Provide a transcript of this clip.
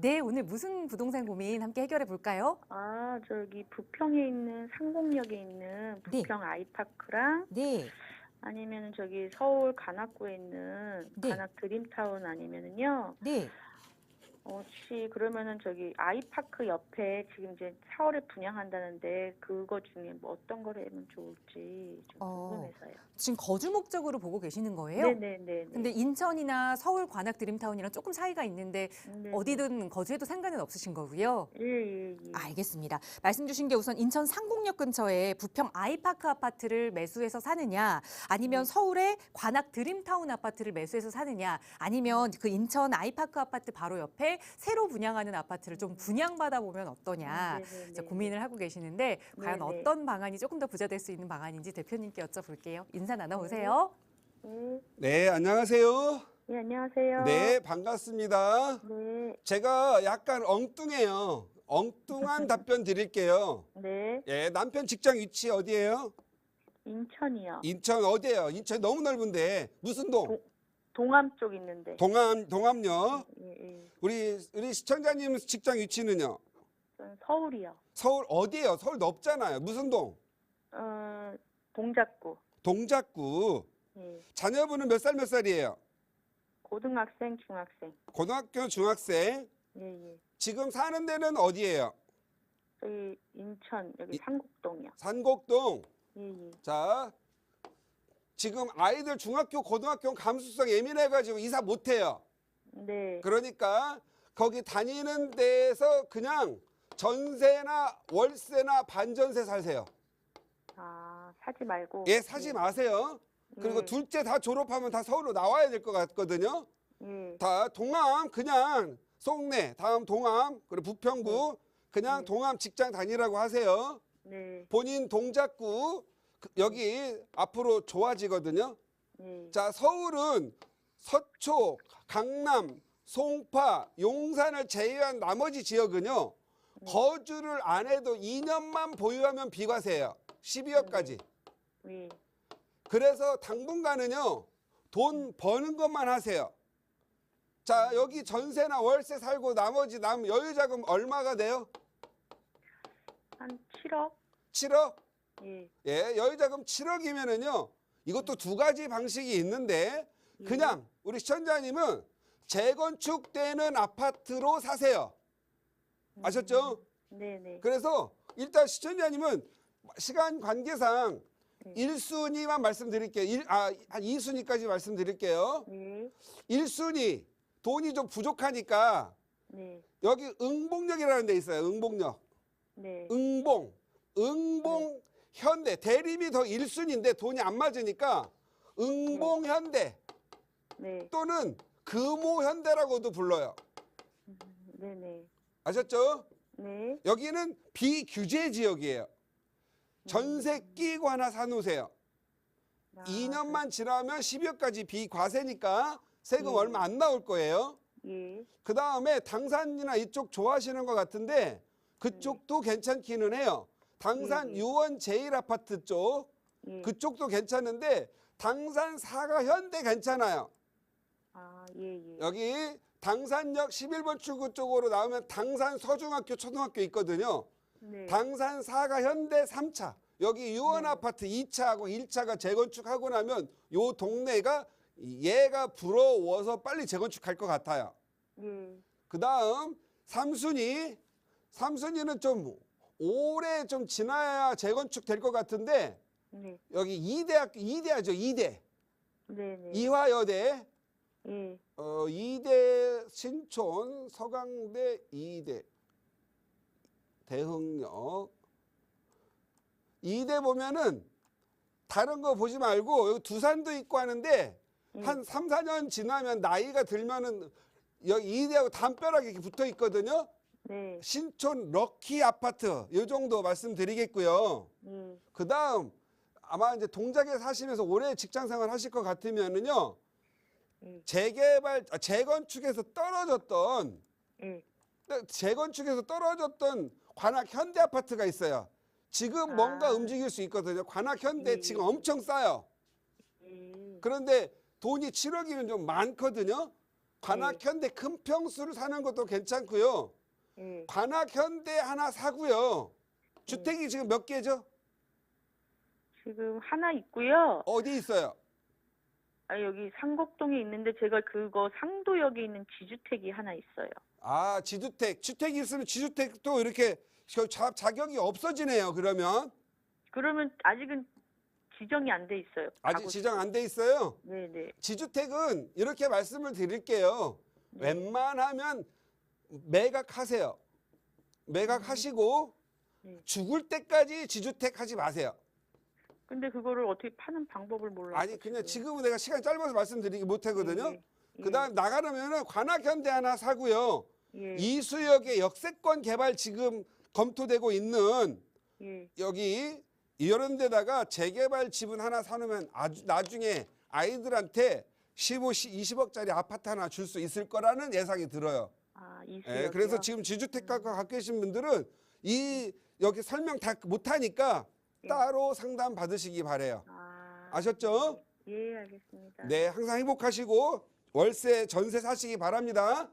네, 오늘 무슨 부동산 고민 함께 해결해 볼까요? 아, 저기 부평에 있는 상곡역에 있는 네. 부평 아이파크랑 네. 아니면은 저기 서울 관악구에 있는 네. 관악 드림타운 아니면은요. 네. 어, 혹시 그러면은 저기 아이파크 옆에 지금 이제 4월에 분양한다는데 그거 중에 뭐 어떤 거를 하면 좋을지 좀 어, 궁금해서요. 지금 거주 목적으로 보고 계시는 거예요? 네네네. 근데 인천이나 서울 관악 드림타운이랑 조금 차이가 있는데 네. 어디든 거주해도 상관은 없으신 거고요. 예예 예. 알겠습니다. 말씀 주신 게 우선 인천 상곡역 근처에 부평 아이파크 아파트를 매수해서 사느냐, 아니면 네. 서울의 관악 드림타운 아파트를 매수해서 사느냐, 아니면 그 인천 아이파크 아파트 바로 옆에 새로 분양하는 아파트를 좀 분양받아 보면 어떠냐. 네네네. 이제 고민을 하고 계시는데 과연 네네. 어떤 방안이 조금 더 부자 될 수 있는 방안인지 대표님께 여쭤볼게요. 인사 나눠보세요. 네. 네, 안녕하세요. 네, 안녕하세요. 네, 반갑습니다. 네. 제가 약간 엉뚱해요. 엉뚱한 답변 드릴게요. 네. 예, 남편 직장 위치 어디예요? 인천이요. 인천 어디예요? 인천 너무 넓은데 무슨 동? 동- 동암 쪽 있는데. 동암 동암역. 예, 예. 우리 우리 시청자님 직장 위치는요? 저는 서울이요. 서울 어디예요? 서울 넓잖아요. 무슨 동? 어, 동작구. 동작구. 예. 자녀분은 몇 살 몇 살이에요? 고등학생, 중학생. 고등학교 중학생. 예, 예. 지금 사는 데는 어디예요? 저기 인천 여기 이- 상곡동이요. 산곡동. 예, 예. 자, 지금 아이들 중학교, 고등학교 감수성 예민해가지고 이사 못해요. 네. 그러니까 거기 다니는 데에서 그냥 전세나 월세나 반전세 사세요. 아, 사지 말고. 예, 사지 마세요. 그리고 예. 둘째 다 졸업하면 다 서울로 나와야 될 것 같거든요. 예. 다 동암 그냥 송내, 다음 동암, 그리고 부평구 그냥 네. 동암 직장 다니라고 하세요. 네. 본인 동작구 그- 여기 앞으로 좋아지거든요. 예. 자, 서울은 서초, 강남, 송파, 용산을 제외한 나머지 지역은요. 거주를 안 해도 2년만 보유하면 비과세예요. 12억까지. 예. 그래서 당분간은요. 돈 버는 것만 하세요. 자, 여기 전세나 월세 살고 나머지 남 여유 자금 얼마가 돼요? 한 7억? 7억? 예. 예, 여유 자금 7억이면은요. 이것도 두 가지 방식이 있는데 그냥 우리 시청자님은 재건축되는 아파트로 사세요. 아셨죠? 네, 네. 그래서 일단 시청자님은 시간 관계상 네. 일순위만 말씀드릴게요. 일, 아, 한 2순위까지 말씀드릴게요. 네. 일순위 돈이 좀 부족하니까 네. 여기 응봉역이라는 데 있어요. 응봉역. 네. 응봉. 응봉 현대 대림이 더 1순위인데 돈이 안 맞으니까 응봉 현대 네. 또는 금호 현대라고도 불러요. 네, 네. 아셨죠? 네. 여기는 비규제 지역이에요. 전세 끼고 하나 사놓으세요. 아, 2년만 지나면 12억까지 비과세니까 세금 네. 얼마 안 나올 거예요. 그- 예. 그 다음에 당산이나 이쪽 좋아하시는 것 같은데 그쪽도 괜찮기는 해요. 당산 네. 유원 제일 아파트 쪽 예. 그쪽도 괜찮은데 당산 사가 현대 괜찮아요. 아, 예, 예. 여기 당산역 11번 출구 쪽으로 나오면 당산 서중학교 초등학교 있거든요. 네. 당산 사가 현대 3차 여기 유원 네. 아파트 2차하고 1차가 재건축하고 나면 요 동네가 얘가 부러워서 빨리 재건축할 것 같아요. 예. 그 다음 삼순위 삼순위는 좀 오래 좀 지나야 재건축 될 것 같은데 네. 여기 이대학교 이대하죠 이대 네, 네. 이화여대 예. 어 이대 신촌 서강대 이대 대흥역 이대 보면은 다른 거 보지 말고 여기 두산도 있고 하는데 예. 한 3, 4년 지나면 나이가 들면은 여기 이대하고 담벼락이 이렇게 붙어 있거든요. 네. 신촌 럭키 아파트 요 정도 말씀드리겠고요. 예. 그 다음 아마 이제 동작에 사시면서 오래 직장 생활 하실 것 같으면은요. 예. 재개발, 아, 재건축에서 떨어졌던 예. 재건축에서 떨어졌던 관악 현대 아파트가 있어요. 지금 뭔가 아. 움직일 수 있거든요. 관악 현대 예. 지금 엄청 싸요. 예. 그런데 돈이 7억이면 좀 많거든요. 관악 현대 큰 평수를 사는 것도 괜찮고요. 예. 관악 현대 하나 사고요. 주택이 지금 몇 개죠? 지금 하나 있고요. 어디 있어요? 아, 여기 상곡동에 있는데 제가 그거 상도역에 있는 지주택이 하나 있어요. 아, 지주택. 주택이 있으면 지주택도 이렇게 저- 자, 자격이 없어지네요. 그러면 그러면 아직은 지정이 안 돼 있어요. 아직 가구 지정 안 돼 있어요. 네네. 지주택은 이렇게 말씀을 드릴게요. 네. 웬만하면 매각하세요. 매각하시고 네. 죽을 때까지 지주택 하지 마세요. 근데 그거를 어떻게 파는 방법을 몰라요. 아니 그냥 지금은 내가 시간 짧아서 말씀드리기 못하거든요. 예, 예. 그다음 나가려면은 관악현대 하나 사고요. 예, 이수역의 역세권 개발 지금 검토되고 있는 예, 여기 이런 데다가 재개발 지분 하나 사놓으면 아주 나중에 아이들한테 15, 20억짜리 아파트 하나 줄 수 있을 거라는 예상이 들어요. 아, 예, 그래서 지금 지주택가가 음. 갖고 계신 분들은 이 여기 설명 다 못하니까 예. 따로 상담 받으시기 바래요. 아, 아셨죠? 예, 예 알겠습니다. 네, 항상 행복하시고 월세, 전세 사시기 바랍니다.